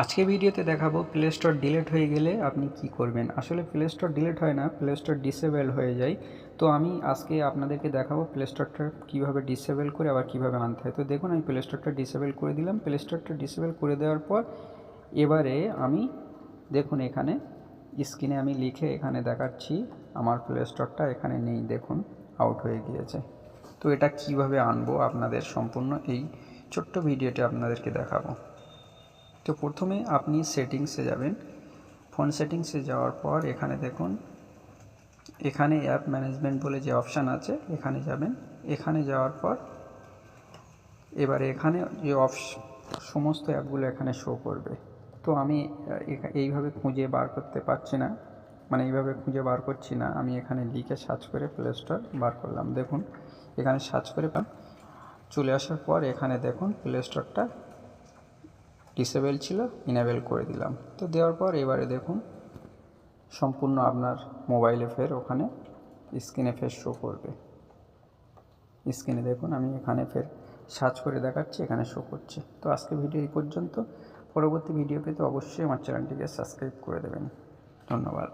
আজকে ভিডিওতে দেখাবো প্লে স্টোর ডিলিট হয়ে গেলে আপনি কি করবেন? আসলে প্লে স্টোর ডিলিট হয় না প্লে স্টোর ডিসেবল হয়ে যায়। তো আমি আজকে আপনাদেরকে দেখাবো প্লে স্টোরটা কীভাবে ডিসেবল করে আবার কীভাবে আনতে হয়। তো দেখুন, আমি প্লে স্টোরটা ডিসেবল করে দিলাম। প্লে স্টোরটা ডিসেবল করে দেওয়ার পর এবারে আমি দেখুন, এখানে স্ক্রিনে আমি লিখে এখানে দেখাচ্ছি, আমার প্লে স্টোরটা এখানে নেই, দেখুন আউট হয়ে গিয়েছে। তো এটা কীভাবে আনব আপনাদের সম্পূর্ণ এই ছোট্ট ভিডিওটি আপনাদেরকে দেখাবো। তো প্রথমে আপনি সেটিংসে যাবেন। ফোন সেটিংসে যাওয়ার পর এখানে দেখুন, এখানে অ্যাপ ম্যানেজমেন্ট বলে যে অপশান আছে, এখানে যাবেন। এখানে যাওয়ার পর এবারে এখানে যে অপশ সমস্ত অ্যাপগুলো এখানে শো করবে। তো আমি এইভাবে খুঁজে বার করতে পারছি না। মানে এইভাবে খুঁজে বার করছি না। আমি এখানে লিখে সার্চ করে প্লে স্টোর বার করলাম। দেখুন, এখানে সার্চ করে চলে আসার পর এখানে দেখুন প্লে স্টোরটা ডিসেবল ছিল, ইনেবেল করে দিলাম। তো দেওয়ার পর এবারে দেখুন, সম্পূর্ণ আপনার মোবাইলে ফের ওখানে স্ক্রিনে ফের শো করবে। স্ক্রিনে দেখুন, আমি এখানে ফের সার্চ করে দেখাচ্ছি, এখানে শো করছে। তো আজকে ভিডিও এই পর্যন্ত। পরবর্তী ভিডিও পেতে অবশ্যই আমার চ্যানেলটিকে সাবস্ক্রাইব করে দেবেন। ধন্যবাদ।